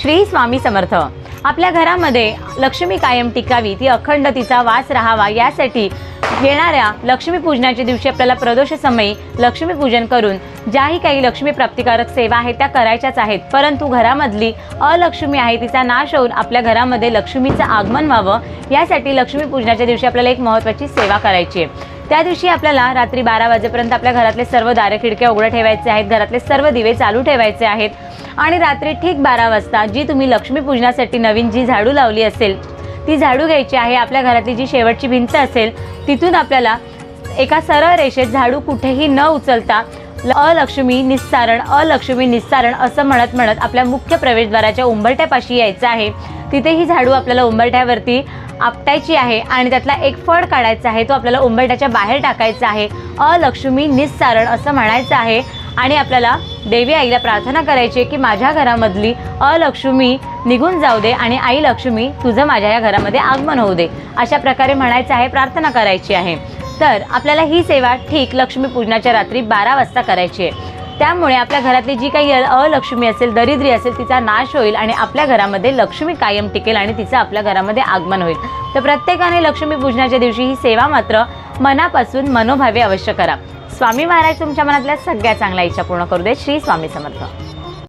श्री स्वामी समर्थ. आपल्या घरामध्ये लक्ष्मी कायम टिकावी ती अखंड तिचा वास राहावा. यासाठी येणाऱ्या लक्ष्मीपूजनाच्या दिवशी आपल्याला प्रदोष समयी लक्ष्मीपूजन करून ज्याही काही लक्ष्मी प्राप्तिकारक सेवा आहेत त्या करायच्याच आहेत. परंतु घरामधली अलक्ष्मी आहे तिचा नाश होऊन आपल्या घरामध्ये लक्ष्मीचं आगमन व्हावं यासाठी लक्ष्मीपूजनाच्या दिवशी आपल्याला एक महत्त्वाची सेवा करायची आहे. त्या दिवशी आपल्याला रात्री बारा वाजेपर्यंत आपल्या घरातले सर्व दारे खिडक्या उघड्या ठेवायचे आहेत घरातले सर्व दिवे चालू ठेवायचे आहेत. आणि रात्री ठीक बारा वाजता जी तुम्ही लक्ष्मीपूजनासाठी नवीन जी झाडू लावली असेल ती झाडू घ्यायची आहे आपल्या घरातली जी शेवटची भिंत असेल तिथून आपल्याला एका सरळ रेषेत झाडू कुठेही न उचलता ल- अलक्ष्मी निस्सारण अलक्ष्मी निस्सारण असं म्हणत म्हणत आपल्या मुख्य प्रवेशद्वाराच्या उंबरट्यापाशी यायचं आहे. तिथे ही झाडू आपल्याला उंबरठ्यावरती आपटायची आहे आणि त्यातला एक फळ काढायचा आहे तो आपल्याला उंबरट्याच्या बाहेर टाकायचा आहे. अलक्ष्मी निस्सारण असं म्हणायचं आहे. आणि आपल्याला देवी आईला प्रार्थना करायची आहे की माझ्या घरामधली अलक्ष्मी निघून जाऊ दे आणि आई लक्ष्मी तुझं माझ्या या घरामध्ये आगमन होऊ दे. अशा प्रकारे म्हणायचं आहे प्रार्थना करायची आहे. तर आपल्याला ही सेवा ठीक लक्ष्मीपूजनाच्या रात्री बारा वाजता करायची आहे. त्यामुळे आपल्या घरातली जी काही अ- अलक्ष्मी असेल दरिद्री असेल तिचा नाश होईल आणि आपल्या घरामध्ये लक्ष्मी कायम टिकेल आणि तिचं आपल्या घरामध्ये आगमन होईल. तर प्रत्येकाने लक्ष्मीपूजनाच्या दिवशी ही सेवा मात्र मनापासून मनोभावे अवश्य करा. स्वामी महाराज तुमच्या मनातल्या सगळ्या चांगल्या इच्छा पूर्ण करू दे श्री स्वामी समर्थ.